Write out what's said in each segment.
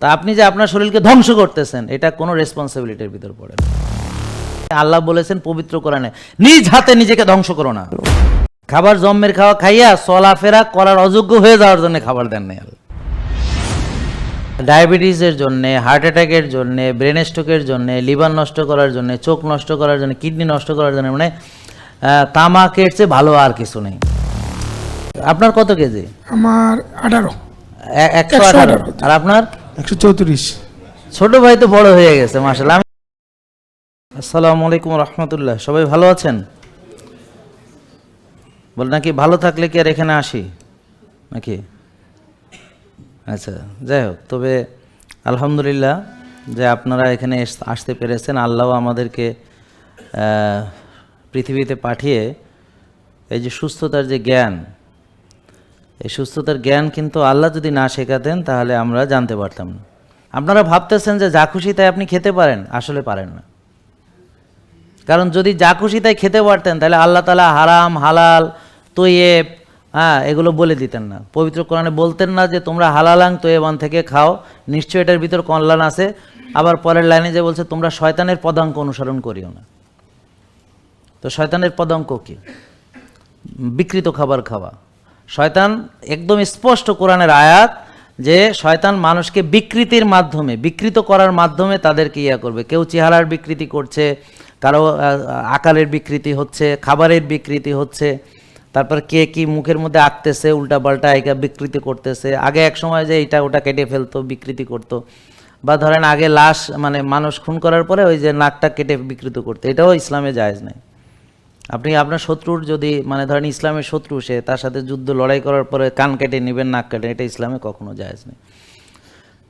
তা আপনি যে আপনার শরীরকে ধ্বংস করতেছেন এটা কোনো রেসপন্সিবিলিটির ভিতর পড়ে আল্লাহ বলেছেন পবিত্র কোরআনে নিজ হাতে নিজেকে ধ্বংস করো না। খাবার জম্মের খাওয়া খাইয়া চলাফেরা করার অযোগ্য হয়ে যাওয়ার জন্য খাবার দেন নাই আল্লাহ। ডায়াবেটিসের জন্য হার্ট অ্যাটাকের জন্য ব্রেন স্ট্রোকের জন্য লিভার নষ্ট করার জন্য চোখ নষ্ট করার জন্য কিডনি নষ্ট করার জন্য মানে তামাকের চেয়ে ভালো আর কিছু নেই। আপনার কত কেজি? আমার আঠারো। একশো আঠারো। আর আপনার? একশো চৌত্রিশ। ছোট ভাই তো বড় হয়ে গেছে মাসাল্লাহ আমি আসসালামু আলাইকুম রহমতুল্লাহ। সবাই ভালো আছেন? বল নাকি ভালো থাকলে কি আর এখানে আসি? নাকি? আচ্ছা যাই হোক, তবে আলহামদুলিল্লাহ যে আপনারা এখানে আসতে পেরেছেন, আল্লাহ আমাদেরকে পৃথিবীতে পাঠিয়ে এই যে সুস্থতার যে জ্ঞান এই সুস্থতার জ্ঞান কিন্তু আল্লাহ যদি না শেখাতেন, তাহলে আমরা জানতে পারতাম না। আপনারা ভাবতেছেন যে যা খুশি তাই আপনি খেতে পারেন, আসলে পারেন না। কারণ যদি যা খুশি তাই খেতে পারতেন, তাহলে আল্লাহ তালা হারাম, হালাল, তৈয়েব হ্যাঁ এগুলো বলে দিতেন না। পবিত্র কোরআনে বলতেন না যে, তোমরা হালালাং তৈয়বান থেকে খাও নিশ্চয় এটার ভিতর কল্যাণ আছে। আবার পরের লাইনে যে বলছে, তোমরা শয়তানের পদাঙ্ক অনুসরণ করিও না। তো শয়তানের পদাঙ্ক কি? বিকৃত খাবার খাওয়া। শয়তান একদম স্পষ্ট কোরআনের আয়াত যে শয়তান মানুষকে বিকৃতির মাধ্যমে, বিকৃত করার মাধ্যমে তাদেরকে ইয়া করবে। কেউ চেহারার বিকৃতি করছে, কারও আকারের বিকৃতি হচ্ছে, খাবারের বিকৃতি হচ্ছে, তারপর কে কি মুখের মধ্যে আঁকতেছে উল্টা পাল্টা একা বিকৃতি করতেছে। আগে এক সময় যে এটা ওটা কেটে ফেলতো, বিকৃতি করতো। বা ধরেন আগে লাশ মানে মানুষ খুন করার পরে ওই যে নাকটা কেটে বিকৃত করতো। এটাও ইসলামে জায়েজ নাই। আপনি আপনার শত্রুর যদি মানে ধরেন ইসলামের শত্রু সে, তার সাথে যুদ্ধ লড়াই করার পরে কান কেটে নেবেন, নাক কেটে এটা ইসলামে কখনো জায়েজ নেই।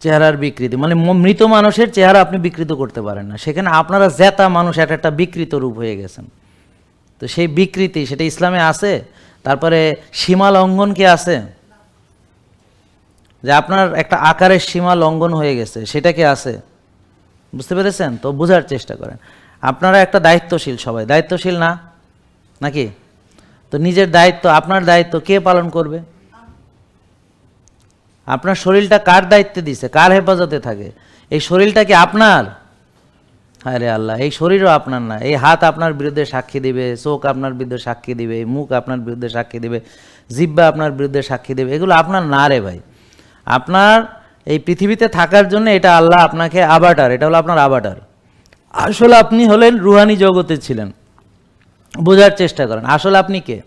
চেহারার বিকৃতি মানে মৃত মানুষের চেহারা আপনি বিকৃত করতে পারেন না। সেখানে আপনারা জেতা মানুষ একটা একটা বিকৃত রূপ হয়ে গেছেন। তো সেই বিকৃতি, সেটা ইসলামে আছে? তারপরে সীমা লঙ্ঘন কি আছে? যে আপনার একটা আকারের সীমা লঙ্ঘন হয়ে গেছে, সেটা কি আছে? বুঝতে পেরেছেন? তো বোঝার চেষ্টা করেন। আপনারা একটা দায়িত্বশীল সবাই। দায়িত্বশীল না? নাকি? তো নিজের দায়িত্ব, আপনার দায়িত্ব কে পালন করবে? আপনার শরীরটা কার দায়িত্বে দিছে? কার হেফাজতে থাকে? এই শরীরটা কি আপনার? হ্যাঁ রে আল্লাহ, এই শরীরও আপনার না। এই হাত আপনার বিরুদ্ধে সাক্ষী দিবে, চোখ আপনার বিরুদ্ধে সাক্ষী দিবে, এই মুখ আপনার বিরুদ্ধে সাক্ষী দিবে জিব্বা আপনার বিরুদ্ধে সাক্ষী দেবে, এগুলো আপনার না রে ভাই। আপনার এই পৃথিবীতে থাকার জন্য এটা আল্লাহ আপনাকে আবাটার, এটা হলো আপনার আবাটার। আসলে আপনি হলেন রুহানি জগতে ছিলেন। বোঝার চেষ্টা করেন। আসলে আপনি কে?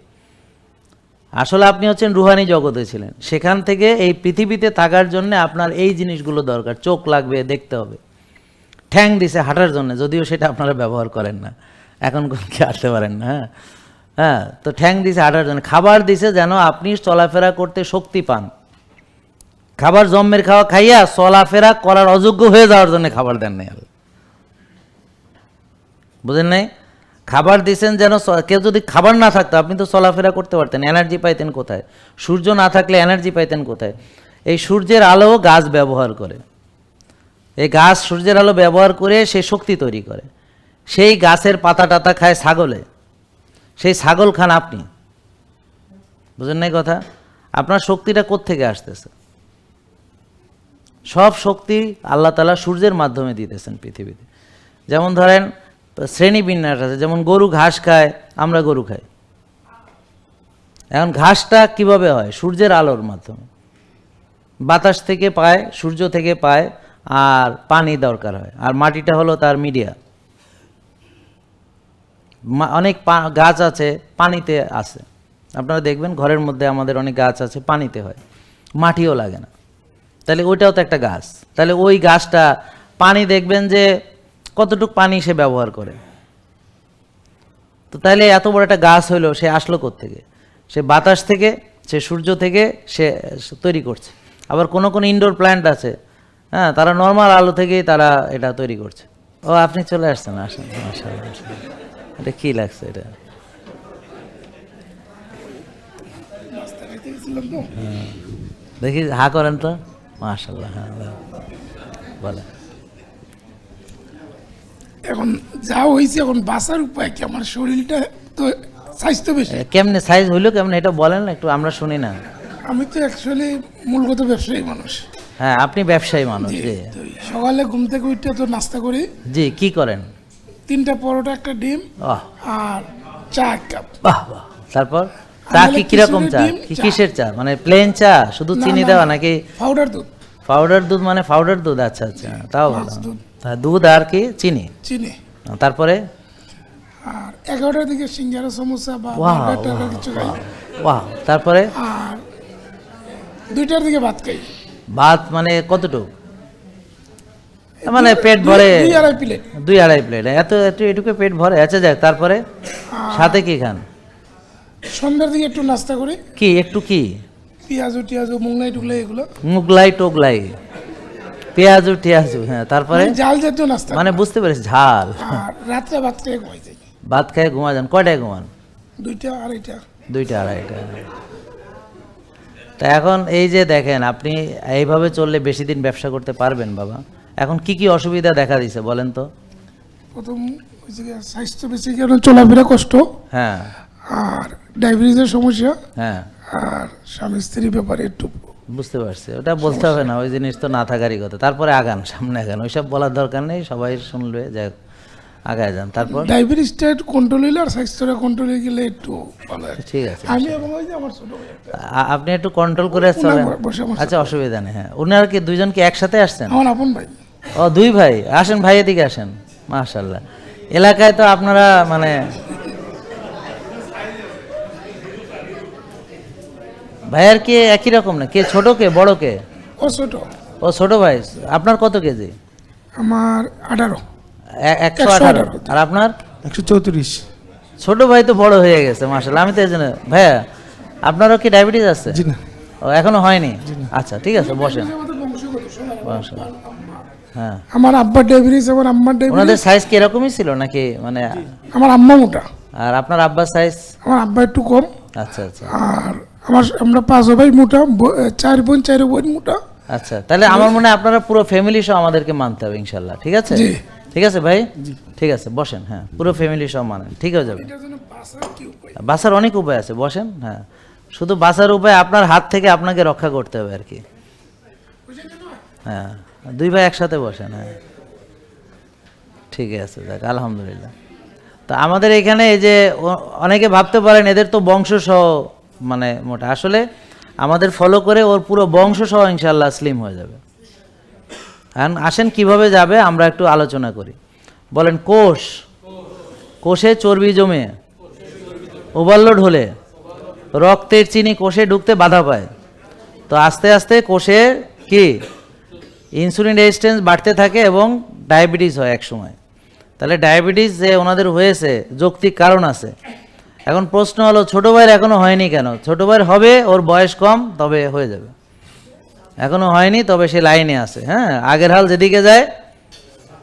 আসলে আপনি হচ্ছেন রুহানি জগতে ছিলেন। সেখান থেকে এই পৃথিবীতে থাকার জন্য আপনার এই জিনিসগুলো দরকার। চোখ লাগবে, দেখতে হবে। ঠ্যাং দিছে, হাঁটার জন্য। যদিও সেটা আপনারা ব্যবহার করেন না। এখন কি হাঁটতে পারেন না হ্যাঁ? হ্যাঁ তো ঠ্যাং দিছে, হাঁটার জন্য। খাবার দিছে যেন আপনি চলাফেরা করতে শক্তি পান। খাবার, জম্মের খাওয়া খাইয়া চলাফেরা করার অযোগ্য হয়ে যাওয়ার জন্য খাবার দেন নাই। বুঝেন নাই? খাবার দিছেন যেন কেউ যদি খাবার না থাকতো, আপনি তো চলাফেরা করতে পারতেন এনার্জি পাইতেন কোথায়? সূর্য না থাকলে এনার্জি পাইতেন কোথায়? এই সূর্যের আলো গাছ ব্যবহার করে। এই গাছ সূর্যের আলো ব্যবহার করে সে শক্তি তৈরি করে। সেই গাছের পাতা টাতা খায় ছাগলে। সেই ছাগল খান আপনি। বুঝেন নাই কথা? আপনার শক্তিটা কোত্থেকে আসতেছে? সব শক্তি আল্লাহ তালা সূর্যের মাধ্যমে দিতেছেন পৃথিবীতে। যেমন ধরেন শ্রেণি বিন্যাস আছে, যেমন গরু ঘাস খায়, আমরা গরু খাই। এখন ঘাসটা কীভাবে হয়? সূর্যের আলোর মাধ্যমে। বাতাস থেকে পায়, সূর্য থেকে পায়, আর পানি দরকার হয়। আর মাটিটা হলো তার মিডিয়া। অনেক গাছ আছে, পানিতে আছে। আপনারা দেখবেন ঘরের মধ্যে আমাদের অনেক গাছ আছে, পানিতে হয়। মাটিও লাগে না। তাহলে ওইটাও তো একটা গাছ। তাহলে ওই গাছটা, পানি দেখবেন যে কতটুকু পানি সে ব্যবহার করে? তো তাহলে এত বড় একটা গাছ হইল, সে আসলো থেকে সে বাতাস থেকে, সে সূর্য থেকে সে তৈরি করছে। আবার কোনো কোনো ইনডোর প্ল্যান্ট আছে হ্যাঁ তারা নর্মাল আলো থেকেই তারা এটা তৈরি করছে। ও, আপনি চলে আসছেন, আসেন। এটা কি লাগছে এটা? হ্যাঁ। দেখি, হা করেন তো। মাশাল্লাহ হ্যাঁ। বলেন। এখন যা হয়েছে এখন বাঁচার উপায় কি? আমার শরীরটা তো স্বাস্থ্য বেশি। কেমনে সাইজ হইল কেমনে এটা বলেন না একটু আমরা শুনি না। আমি তো অ্যাকচুয়ালি মূলগত ব্যবসায়ী মানুষ। হ্যাঁ আপনি ব্যবসায়ী মানুষ জি সকালে ঘুম থেকে উঠে তো নাস্তা করি। জি কি করেন? তিনটা পরোটা একটা ডিম আর চা এক কাপ। বাহ বাহ। তারপর? চা কি কীরকম চা? কিসের চা? মানে প্লেন চা শুধু চিনি দেওয়া নাকি পাউডার দুধ। পাউডার দুধ মানে পাউডার দুধ? আচ্ছা আচ্ছা তাও ভালো। দুধ। হ্যাঁ, আর কি? চিনি? চিনি। তারপরে? আর এগারোটার দিকে সিঙ্গারা সমোসা বা ওয়াও কিছু খাই। বাহ তারপরে? আর দুইটার দিকে ভাত খাই। ভাত মানে কতটুকু? মানে পেট ভরে দুই আড়াই প্লেট। দুই আড়াই প্লেট। এত এত এটুকু পেট ভরে। আচ্ছা যাক তারপরে? সাথে কি খান? সন্ধ্যার দিকে একটু নাস্তা করি। কি একটু কি? পেঁয়াজু টিয়াজু মুগলাই টুগলাই এগুলো। মুগলাই টোগলাই। পেঁয়াজু টিয়াজু হ্যাঁ তারপরে? ঝাল জাতীয় নাস্তা মানে বুঝতে পেরেছি ঝাল। রাত্রে ভাত খেয়ে ঘুমাই যাই। ভাত খেয়ে ঘুমা যান কয়টায় ঘুমান? দুইটা আড়াইটা। দুইটা আড়াইটা। তা এখন এই যে দেখেন আপনি এইভাবে চললে বেশি দিন ব্যবসা করতে পারবেন বাবা। এখন কি কি অসুবিধা দেখা দিছে বলেন তো? প্রথম স্বাস্থ্য বেশি কারণ চলাফেরা কষ্ট। হ্যাঁ। আর ডায়াবেটিসের সমস্যা। হ্যাঁ। আর স্বামী স্ত্রীর ব্যাপারে একটু বুঝতে পারছি। ওটা বলতে হবে না ওই জিনিস তো না থাকারই কথা। তারপরে আগান সামনে আগান। ওইসব বলার দরকার নেই সবাই শুনবে যে আগায় যান। তারপর? ডায়াবেটিসটা একটু কন্ট্রোল হইলে আর স্বাস্থ্যটা কন্ট্রোল হয়ে গেলে একটু। ঠিক আছে আমি এবং ওই যে আমার ছোট আপনি একটু কন্ট্রোল করে চলেন। আমার আচ্ছা অসুবিধা নেই হ্যাঁ। উনার কি দুইজন কি একসাথে আসছেন? আমার আপন ভাই। ও দুই ভাই। আসেন ভাই এদিকে আসেন। মাশাল্লাহ এলাকায় তো আপনারা মানে ভাইয়ার কে একই রকম না? কে ছোট কে বড় কে? ও ছোট। ও ছোট ভাই। আপনার কত কেজি? আমার আঠারো। একশো আঠারো। আর আপনার? একশো চৌত্রিশ। ছোট ভাই তো বড় হয়ে গেছে মাশাল্লাহ আমি তো এই জন্য ভাইয়া আপনারও কি ডায়াবেটিস আছে? জি না। ও এখনও হয়নি? আচ্ছা ঠিক আছে বসেন। বসেন হ্যাঁ। আমার আব্বার ডায়াবেটিস আমার আম্মার ডায়াবেটিস। ওনাদের সাইজ কি এরকমই ছিল নাকি? মানে আমার আম্মা মোটা। আর আপনার আব্বার সাইজ আমার আব্বা একটু কম। আচ্ছা আচ্ছা। আর আমার আমরা পাঁচ ভাই মোটা চার বোন চার বোন মোটা। আচ্ছা তাহলে আমার মনে হয় আপনারা পুরো ফ্যামিলি সহ আমাদেরকে মানতে হবে ইনশাল্লাহ ঠিক আছে? জি। ঠিক আছে ভাই? ঠিক আছে বসেন হ্যাঁ পুরো ফ্যামিলি সহ মানেন ঠিক হয়ে যাবে। বাসার অনেক উপায় আছে বসেন হ্যাঁ। শুধু বাসার উপায় আপনার হাত থেকে আপনাকে রক্ষা করতে হবে আর কি। হ্যাঁ দুই ভাই একসাথে বসেন হ্যাঁ। ঠিক আছে দেখ আলহামদুলিল্লাহ। তো আমাদের এখানে এই যে অনেকে ভাবতে পারেন এদের তো বংশ সহ মানে মোটা। আসলে আমাদের ফলো করে ওর পুরো বংশ সহ ইনশাল্লাহ স্লিম হয়ে যাবে। এখন আসেন কীভাবে যাবে আমরা একটু আলোচনা করি। বলেন, কোষ। কোষে চর্বি জমে। ওভারলোড হলে রক্তের চিনি কোষে ঢুকতে বাধা পায়। তো আস্তে আস্তে কোষে কি? ইনসুলিন রেজিস্ট্যান্স বাড়তে থাকে এবং ডায়াবেটিস হয় একসময়। তাহলে ডায়াবেটিস যে ওনাদের হয়েছে, যৌক্তিক কারণ আছে। এখন প্রশ্ন হলো, ছোটো ভাইয়ের এখনও হয়নি কেন? ছোটো ভাইয়ের হবে, ওর বয়স কম, তবে হয়ে যাবে। এখনও হয়নি, তবে সে লাইনে আছে হ্যাঁ? আগের হাল যেদিকে যায়,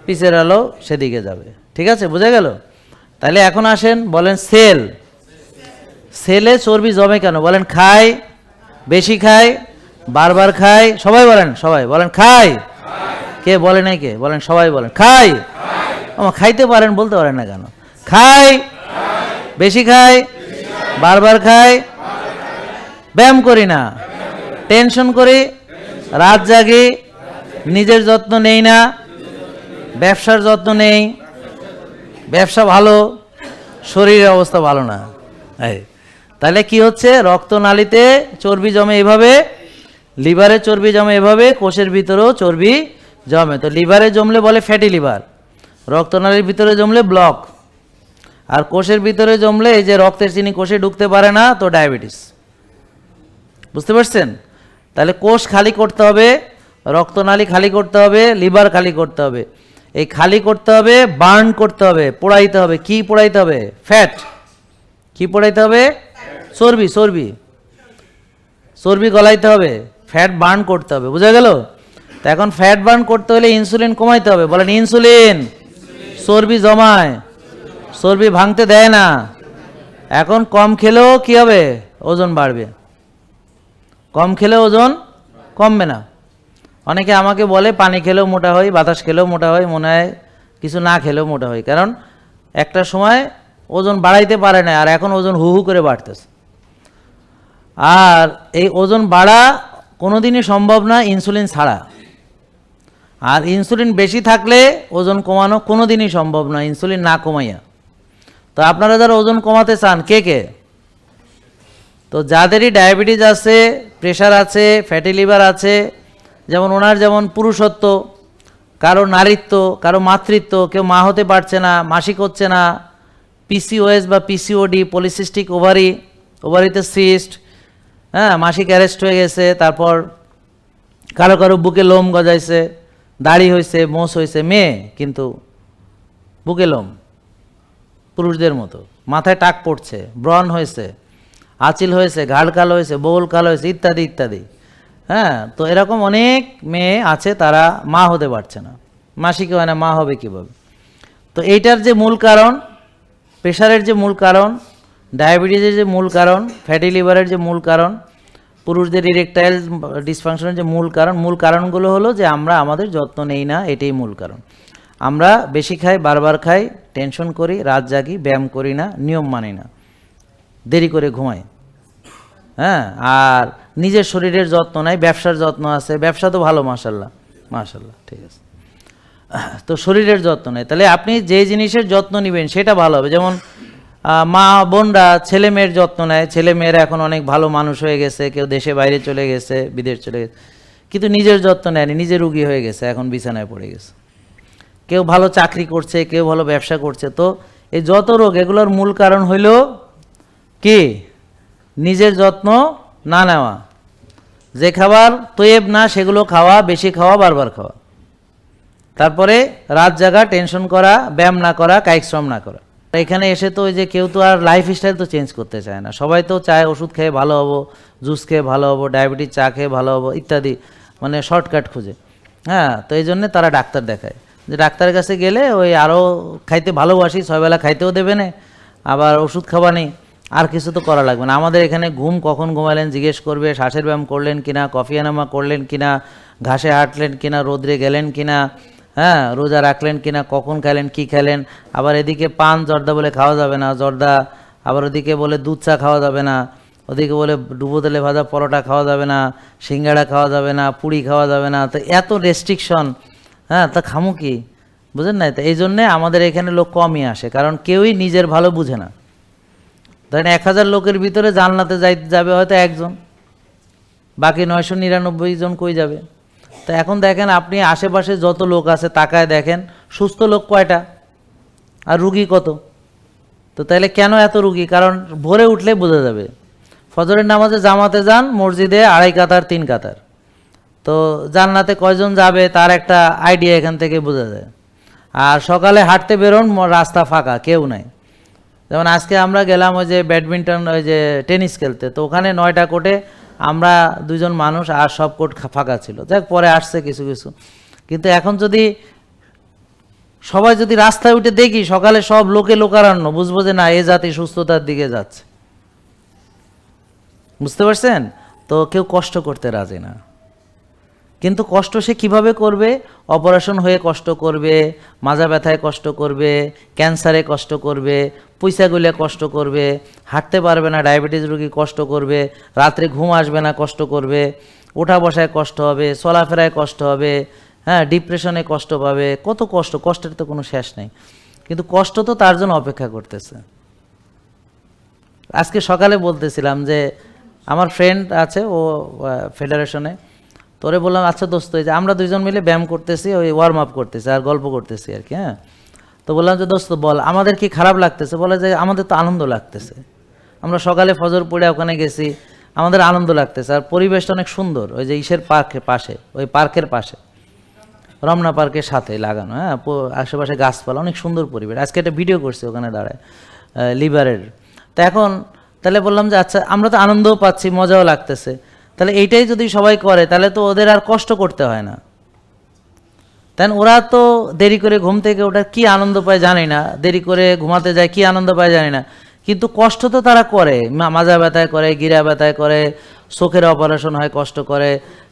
পিছের আলো সেদিকে যাবে। ঠিক আছে? বুঝা গেল? তাহলে এখন আসেন, বলেন সেল। সেলে চর্বি জমে কেন? বলেন খায়, বেশি খায়, বারবার খায়, সবাই বলেন সবাই বলেন খায়। কে বলে নাই কে? বলেন সবাই বলেন, খায়। আমার খাইতে পারেন, বলতে পারেন না কেন? খায়। বেশি খায় বারবার খায় ব্যায়াম করি না। টেনশন করি, রাত জাগি, নিজের যত্ন নেই না, ব্যবসার যত্ন নেই, ব্যবসা ভালো, শরীরের অবস্থা ভালো না। তাহলে কি হচ্ছে? রক্তনালীতে চর্বি জমে এভাবে, লিভারে চর্বি জমে এভাবে, কোষের ভিতরেও চর্বি জমে। তো লিভারে জমলে বলে ফ্যাটি লিভার, রক্তনালীর ভিতরে জমলে ব্লক। আর কোষের ভিতরে জমলে এই যে রক্তের চিনি কোষে ঢুকতে পারে না, তো ডায়াবেটিস। বুঝতে পারছেন? তাহলে কোষ খালি করতে হবে, রক্তনালী খালি করতে হবে, লিভার খালি করতে হবে। এই খালি করতে হবে, বার্ন করতে হবে, পোড়াইতে হবে। কি পোড়াইতে হবে? ফ্যাট। কি পোড়াইতে হবে? চর্বি চর্বি। চর্বি গলাইতে হবে, ফ্যাট বার্ন করতে হবে। বুঝা গেল? তো এখন ফ্যাট বার্ন করতে হলে ইনসুলিন কমাইতে হবে। বলেন, ইনসুলিন। চর্বি জমায়। চর্বি ভাঙতে দেয় না। এখন কম খেলেও কি হবে? ওজন বাড়বে। কম খেলে ওজন কমবে না। অনেকে আমাকে বলে, পানি খেলেও মোটা হয় বাতাস খেলেও মোটা হয় মনে হয় কিছু না খেলেও মোটা হয় কারণ একটা সময় ওজন বাড়াইতে পারে না, আর এখন ওজন হু হু করে বাড়তেছে। আর এই ওজন বাড়া কোনোদিনই সম্ভব না ইনসুলিন ছাড়া। আর ইনসুলিন বেশি থাকলে ওজন কমানো কোনোদিনই সম্ভব না, ইনসুলিন না কমাইয়া। তো আপনারা যারা ওজন কমাতে চান, কে কে? তো যাদেরই ডায়াবেটিস আছে প্রেশার আছে ফ্যাটি লিভার আছে, যেমন ওনার যেমন পুরুষত্ব, কারও নারীত্ব, কারও মাতৃত্ব, কেউ মা হতে পারছে না, মাসিক হচ্ছে না পিসিওএস বা পিসিওডি পলিসিস্টিক ওভারি ওভারিতে সিস্ট হ্যাঁ মাসিক অ্যারেস্ট হয়ে গেছে, তারপর কারও কারও বুকে লোম গজাইছে, দাড়ি হয়েছে মোষ হয়েছে মেয়ে, কিন্তু বুকে লোম। পুরুষদের মতো। মাথায় টাক পড়ছে, ব্রণ হয়েছে, আচিল হয়েছে, ঘাড় কালো হয়েছে, বউল কালো হয়েছে, ইত্যাদি ইত্যাদি। হ্যাঁ তো এরকম অনেক মেয়ে আছে, তারা মা হতে পারছে না। মাসিক হয় না, মা হবে কীভাবে? তো এইটার যে মূল কারণ, প্রেশারের যে মূল কারণ, ডায়াবেটিসের যে মূল কারণ, ফ্যাটি লিভারের যে মূল কারণ, পুরুষদের ইরেকটাইল ডিসফাংশনের যে মূল কারণ, মূল কারণগুলো হলো যে আমরা আমাদের যত্ন নেই না, এটাই মূল কারণ। আমরা বেশি খাই, বারবার খাই টেনশন করি, রাত জাগি, ব্যায়াম করি না, নিয়ম মানি না। দেরি করে ঘুমাই। হ্যাঁ আর নিজের শরীরের যত্ন নাই, ব্যবসার যত্ন আছে, ব্যবসা তো ভালো মাশাল্লাহ মাশাল্লাহ ঠিক আছে। তো শরীরের যত্ন নেই। তাহলে আপনি যে জিনিসের যত্ন নেবেন, সেটা ভালো হবে। যেমন মা, বোনরা ছেলে মেয়ের যত্ন নেয়। ছেলে মেয়েরা এখন অনেক ভালো মানুষ হয়ে গেছে, কেউ দেশে বাইরে চলে গেছে, বিদেশ চলে গেছে। কিন্তু নিজের যত্ন নেয়নি, নিজে রুগী হয়ে গেছে, এখন বিছানায় পড়ে গেছে। কেউ ভালো চাকরি করছে, কেউ ভালো ব্যবসা করছে। তো এই যত রোগ, এগুলোর মূল কারণ হইল কি? নিজের যত্ন না নেওয়া। যে খাবার তৈব না, সেগুলো খাওয়া, বেশি খাওয়া, বারবার খাওয়া। তারপরে রাত জাগা, টেনশন করা, ব্যায়াম না করা, কায়িক শ্রম না করা। এখানে এসে তো ওই যে কেউ তো আর লাইফ স্টাইল তো চেঞ্জ করতে চায় না। সবাই তো চায় ওষুধ খেয়ে ভালো হব জুস খেয়ে ভালো হব ডায়াবেটিস চা খেয়ে ভালো হব, ইত্যাদি মানে শর্টকাট খুঁজে। হ্যাঁ তো এই জন্যে তারা ডাক্তার দেখায়। যে ডাক্তারের কাছে গেলে ওই আরও খাইতে ভালোবাসি, ছয়বেলা খাইতেও দেবে না, আবার ওষুধ খাওয়া নেই, আর কিছু তো করা লাগবে না। আমাদের এখানে ঘুম কখন ঘুমালেন জিজ্ঞেস করবে, শ্বাসের ব্যায়াম করলেন কিনা, কফি এনামা করলেন কিনা, ঘাসে হাঁটলেন কিনা, রোদ্রে গেলেন কিনা হ্যাঁ রোজা রাখলেন কিনা, কখন খেলেন কি খেলেন আবার এদিকে পান জর্দা বলে খাওয়া যাবে না, জর্দা, আবার ওদিকে বলে দুধ চা খাওয়া যাবে না, ওদিকে বলে ডুবো তেলে ভাজা পরোটা খাওয়া যাবে না, সিঙ্গাড়া খাওয়া যাবে না, পুরি খাওয়া যাবে না, তো এত রেস্ট্রিকশন হ্যাঁ তা খামু কি? বুঝেন না তো এই জন্যে আমাদের এখানে লোক কমই আসে, কারণ কেউই নিজের ভালো বুঝে না। ধরেন এক হাজার লোকের ভিতরে জানলাতে যাই, যাবে হয়তো একজন। বাকি নয়শো নিরানব্বই জন কই যাবে? তো এখন দেখেন আপনি আশেপাশে যত লোক আছে, তাকায় দেখেন, সুস্থ লোক কয়টা? আর রুগী কত? তো তাহলে কেন এত রুগী? কারণ ভোরে উঠলে বোঝা যাবে। ফজরের নামাজে জামাতে যান, মসজিদে আড়াই কাতার, তিন কাতার। তো জান্নাতে কয়জন যাবে তার একটা আইডিয়া এখান থেকে বোঝা যায়। আর সকালে হাঁটতে বেরোন রাস্তা ফাঁকা, কেউ নাই। যেমন আজকে আমরা গেলাম ওই যে ব্যাডমিন্টন, ওই যে টেনিস খেলতে। তো ওখানে নয়টা কোর্টে আমরা দুজন মানুষ আর সব কোর্ট ফাঁকা ছিল। যাক, পরে আসছে কিছু কিছু। কিন্তু এখন যদি সবাই যদি রাস্তায় উঠে দেখি, সকালে সব লোকে লোকারণ্য, বুঝব যে না, এ জাতি সুস্থতার দিকে যাচ্ছে। বুঝতে পারছেন? তো কেউ কষ্ট করতে রাজি না। কিন্তু কষ্ট সে কীভাবে করবে? অপারেশন হয়ে কষ্ট করবে, মাজা ব্যথায় কষ্ট করবে, ক্যান্সারে কষ্ট করবে, পয়সা গুলে কষ্ট করবে, হাঁটতে পারবে না, ডায়াবেটিস রোগী কষ্ট করবে, রাত্রে ঘুম আসবে না, কষ্ট করবে ওঠা বসায় কষ্ট হবে, চলাফেরায় কষ্ট হবে হ্যাঁ ডিপ্রেশনে কষ্ট পাবে, কত কষ্ট, কষ্টের তো কোনো শেষ নেই। কিন্তু কষ্ট তো তার জন্য অপেক্ষা করতেছে। আজকে সকালে বলতেছিলাম যে, আমার ফ্রেন্ড আছে, ও ফেডারেশনে তোরে বললাম আচ্ছা দোস্ত, এই যে আমরা দুজন মিলে ব্যায়াম করতেছি, ওই ওয়ার্ম আপ করতেছি, আর গল্প করতেছি আর কি হ্যাঁ? তো বললাম যে, দোস্ত, বল, আমাদের কি খারাপ লাগতেছে? বলে যে, আমাদের তো আনন্দ লাগতেছে। আমরা সকালে ফজর পড়ে ওখানে গেছি, আমাদের আনন্দ লাগতেছে, আর পরিবেশটা অনেক সুন্দর, ওই যে ইসের পার্কের পাশে, ওই পার্কের পাশে। রমনা পার্কের সাথে লাগানো হ্যাঁ আশেপাশে গাছপালা, অনেক সুন্দর পরিবেশ। আজকে একটা ভিডিও করছি ওখানে দাঁড়ায় লিভারের। তা এখন তাহলে বললাম যে আচ্ছা আমরা তো আনন্দও পাচ্ছি, মজাও লাগতেছে। তাহলে এইটাই যদি সবাই করে, তাহলে তো ওদের আর কষ্ট করতে হয় না। তাই ওরা তো দেরি করে ঘুম থেকে ওটা কি আনন্দ পায় জানি না। দেরি করে ঘুমাতে যায়, কি আনন্দ পায় জানি না। কিন্তু কষ্ট তো তারা করে মাজা ব্যথায় করে, গিরা ব্যথায় করে চোখের অপারেশন হয়, কষ্ট করে,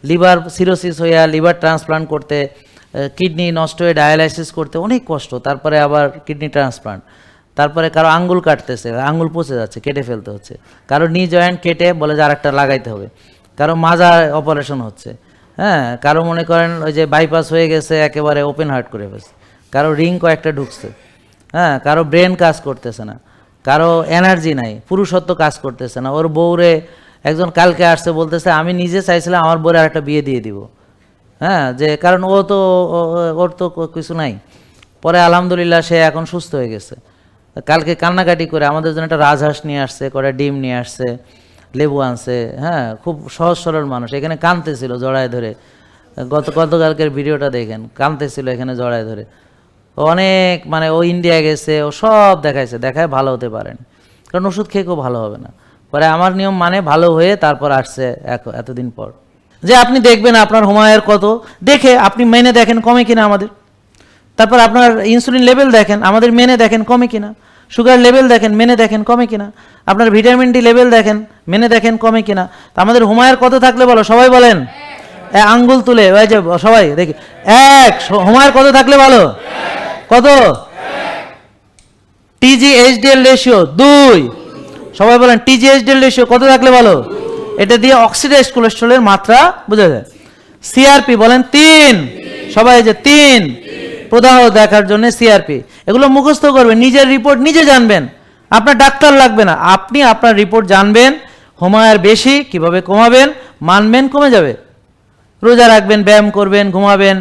লিভার সিরোসিস হইয়া লিভার ট্রান্সপ্লান্ট করতে কিডনি নষ্ট হয়ে ডায়ালাইসিস করতে অনেক কষ্ট, তারপরে আবার কিডনি ট্রান্সপ্লান্ট। তারপরে কারও আঙ্গুল কাটতেছে, আঙ্গুল পচে যাচ্ছে, কেটে ফেলতে হচ্ছে। কারও নি জয়েন্ট কেটে বলে যে আরেকটা লাগাইতে হবে। কারও মাজার অপারেশন হচ্ছে। হ্যাঁ কারও মনে করেন ওই যে বাইপাস হয়ে গেছে, একেবারে ওপেন হার্ট করে ফেলছে। কারও রিং কয়েকটা ঢুকছে। হ্যাঁ কারও ব্রেন কাজ করতেছে না। কারও এনার্জি নাই, পুরুষত্ব কাজ করতেছে না। ওর বউরে একজন কালকে আসছে, বলতেছে, আমি নিজে চাইছিলাম আমার বউরে আরেকটা বিয়ে দিয়ে দিব। হ্যাঁ যে কারণ ও তো ওর তো কিছু নাই। পরে আলহামদুলিল্লাহ সে এখন সুস্থ হয়ে গেছে। কালকে কান্নাকাটি করে আমাদের জন্য একটা রাজহাঁস নিয়ে আসছে কটা ডিম নিয়ে আসছে। লেবু আনছে হ্যাঁ খুব সহজ সরল মানুষ। এখানে কানতেছিল জড়ায় ধরে। গত, গতকালকের ভিডিওটা দেখেন কানতেছিল এখানে জড়ায় ধরে। অনেক মানে ও ইন্ডিয়া গেছে, ও সব দেখাইছে, দেখায় ভালো হতে পারেন। কারণ ওষুধ খেয়ে কেউ ভালো হবে না। পরে আমার নিয়ম মানে ভালো হয়ে তারপর আসছে এতদিন পর। যে আপনি দেখবেন আপনার হুমায়ের কত, দেখে আপনি মেনে দেখেন কমে কিনা আমাদের। তারপর আপনার ইনসুলিন লেভেল দেখেন, আমাদের মেনে দেখেন কমে কিনা। সুগার লেভেল দেখেন, মেনে দেখেন, কমে কিনা। আপনার ভিটামিন ডি লেভেল দেখেন, মেনে দেখেন, কমে কিনা। তা আমাদের হুমায়ের কত থাকলে বলো? সবাই বলেন। আঙ্গুল তুলে, ওই যে সবাই, দেখি। এক হুমায়ের কত থাকলে ভালো কত? টিজি এইচডিএল রেশিও দুই। সবাই বলেন টিজি এইচডিএল রেশিও কত থাকলে ভালো এটা দিয়ে অক্সিডাইজ কোলেস্ট্রলের মাত্রা বোঝা যায়। সিআরপি বলেন তিন। সবাই যে তিন। প্রদাহ দেখার জন্য সিআরপি এগুলো মুখস্থ করবেন, নিজের রিপোর্ট নিজে জানবেন। আপনার ডাক্তার লাগবে না। আপনি আপনার রিপোর্ট জানবেন হোমায়ার বেশি কীভাবে কমাবেন, মানবেন, কমে যাবে। রোজা রাখবেন, ব্যায়াম করবেন, ঘুমাবেন।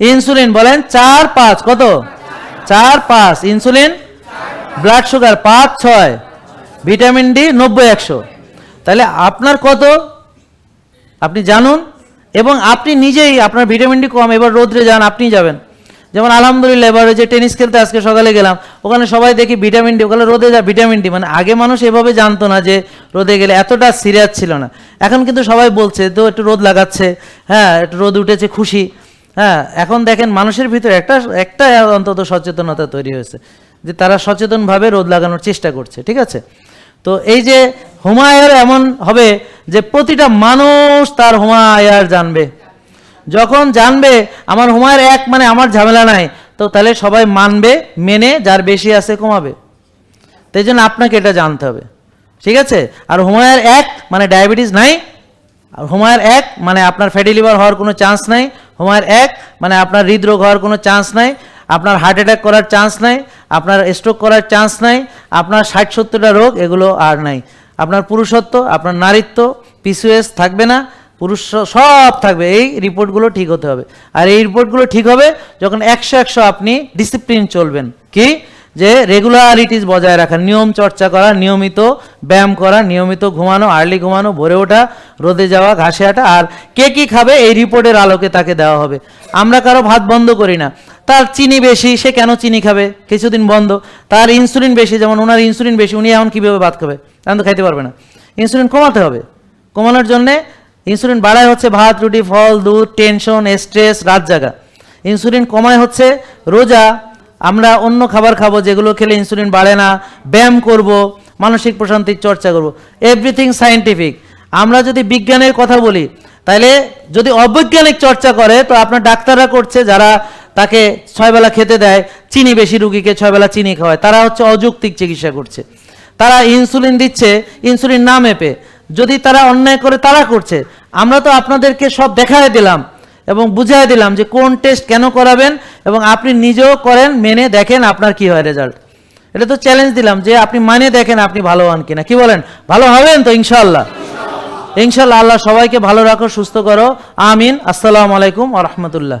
ইনসুলিন বলেন চার পাঁচ, কত? চার পাঁচ। ইনসুলিন ব্লাড সুগার পাঁচ, ছয়। ভিটামিন ডি নব্বই, একশো। তাহলে আপনার কত? আপনি জানুন। এবং আপনি নিজেই আপনার ভিটামিন ডি কম, এবার রোদ্রে যান আপনি যাবেন। যেমন আলহামদুলিল্লাহ, এবার যে টেনিস খেলতে আজকে সকালে গেলাম, ওখানে সবাই দেখি ভিটামিন ডি, ওখানে রোদে যা ভিটামিন ডি মানে আগে মানুষ এভাবে জানতো না যে রোদে গেলে এতটা সিরিয়াস ছিল না। এখন কিন্তু সবাই বলছে, তো একটু রোদ লাগাচ্ছে হ্যাঁ একটু রোদ উঠেছে, খুশি। হ্যাঁ এখন দেখেন মানুষের ভিতরে একটা একটা অন্তত সচেতনতা তৈরি হয়েছে, যে তারা সচেতনভাবে রোদ লাগানোর চেষ্টা করছে, ঠিক আছে? তো এই যে হুমায়ুর এমন হবে যে প্রতিটা মানুষ তার হুমায়ার জানবে। যখন জানবে, আমার হুমায়ের এক মানে আমার ঝামেলা নাই। তো তাহলে সবাই মানবে, মেনে, যার বেশি আছে কমাবে। তাই জন্য আপনাকে এটা জানতে হবে। ঠিক আছে? আর হুমায়ের এক মানে ডায়াবেটিস নাই। আর হুমায়ের এক মানে আপনার ফ্যাটি লিভার হওয়ার কোনো চান্স নাই। হুমায়ের এক মানে আপনার হৃদরোগ হওয়ার কোনো চান্স নাই। আপনার হার্ট অ্যাটাক করার চান্স নাই, আপনার স্ট্রোক করার চান্স নাই, আপনার ষাট সত্তরটা রোগ, এগুলো আর নাই। আপনার পুরুষত্ব, আপনার নারীত্ব পিসিএস থাকবে না, পুরুষ সব থাকবে, এই রিপোর্টগুলো ঠিক হতে হবে। আর এই রিপোর্টগুলো ঠিক হবে যখন একশো একশো আপনি ডিসিপ্লিন চলবেন। কি? যে রেগুলারিটিস বজায় রাখা, নিয়ম চর্চা করা, নিয়মিত ব্যায়াম করা, নিয়মিত ঘুমানো আর্লি ঘুমানো, ভোরে ওঠা, রোদে যাওয়া, ঘাসে হাঁটা, আর কে কি খাবে এই রিপোর্টের আলোকে তাকে দেওয়া হবে। আমরা কারও ভাত বন্ধ করি না। তার চিনি বেশি, সে কেন চিনি খাবে? কিছুদিন বন্ধ। তার ইনসুলিন বেশি, যেমন ওনার ইনসুলিন বেশি, উনি এখন কীভাবে ভাত খাবে? এখন তো খাইতে পারবে না। ইনসুলিন কমাতে হবে। কমানোর জন্যে ইনসুলিন বাড়ায় হচ্ছে ভাত, রুটি, ফল, দুধ টেনশন স্ট্রেস রাত জাগা। ইনসুলিন কমায় হচ্ছে রোজা। আমরা অন্য খাবার খাব, যেগুলো খেলে ইনসুলিন বাড়ে না। ব্যায়াম করব, মানসিক প্রশান্তির চর্চা করব। এভরিথিং সায়েন্টিফিক আমরা যদি বিজ্ঞানের কথা বলি তাহলে যদি অবৈজ্ঞানিক চর্চা করে, তো আপনার ডাক্তাররা করছে, যারা তাকে ছয়বেলা খেতে দেয়, চিনি বেশি রুগীকে ছয়বেলা চিনি খাওয়ায়। তারা হচ্ছে অযৌক্তিক চিকিৎসা করছে। তারা ইনসুলিন দিচ্ছে, ইনসুলিন না মেপে। যদি তারা অন্যায় করে, তারা করছে। আমরা তো আপনাদেরকে সব দেখায় দিলাম এবং বুঝাই দিলাম যে কোন টেস্ট কেন করাবেন এবং আপনি নিজেও করেন, মেনে দেখেন আপনার কি হয় রেজাল্ট। এটা তো চ্যালেঞ্জ দিলাম যে আপনি মানে দেখেন আপনি ভালো হন কিনা। কি বলেন? ভালো হবেন তো ইনশাল্লাহ ইনশাল্লাহ আল্লাহ সবাইকে ভালো রাখো, সুস্থ করো। আমিন। আসসালামু আলাইকুম আ রহমতুল্লাহ।